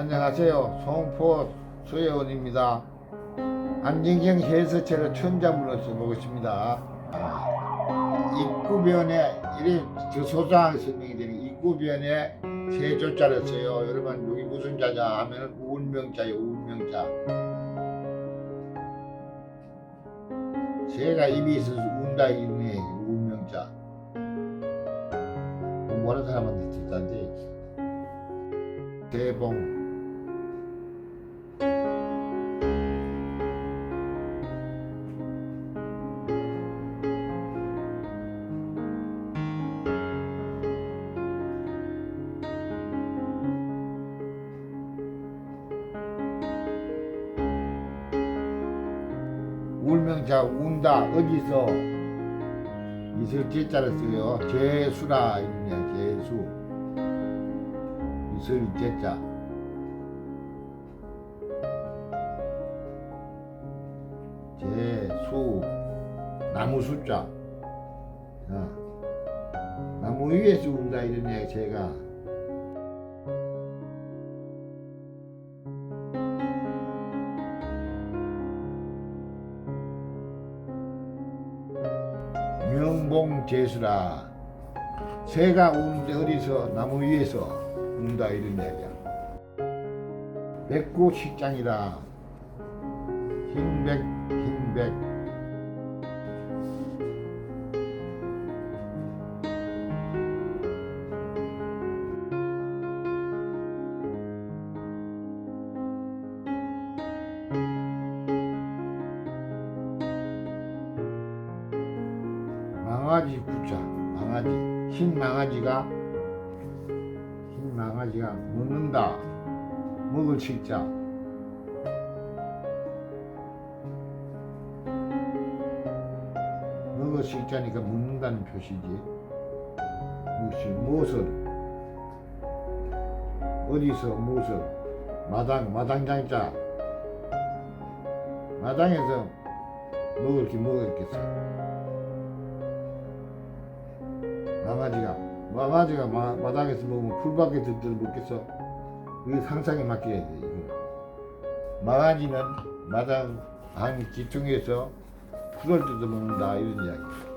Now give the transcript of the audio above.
안녕하세요. 송포 수혜원입니다. 안진경 해서체로 천자문을 써보겠습니다. 아, 입구변에 이래 저 소장하게 설명이 되는 입구변에 세 조자를 써요. 여러분 여기 무슨 자냐 하면 운명자예요. 운명자. 새가 입이 있어서 운다 이네 운명자. 공부하는 사람한테 듣다는데 대봉 울명자 운다 어디서? 이슬 제자를 써요 제수라 이름이야 제수. 이슬 제자. 제수. 나무 숫자. 자, 나무 위에서 운다 이러네 제가 명봉 제수라. 새가 우는데 어디서 나무 위에서 운다 이런 이야기야. 백구 식장이라. 흰백 흰백 망아지 붙자. 망아지. 흰 망아지가 흰 망아지가 먹는다. 먹을 식자. 먹을 식자니까 먹는다는 표시지. 무엇이 무엇을? 어디서 무엇을? 마당 마당장자. 마당에서 먹을 게 뭐가 있겠어 망아지가 망아지가 마, 마당에서 먹으면 풀밖에 들들 먹겠어 그게 상상에 맡겨야 돼 이거 망아지는 마당 한 기퉁에서 풀을 뜯어 먹는다 이런 이야기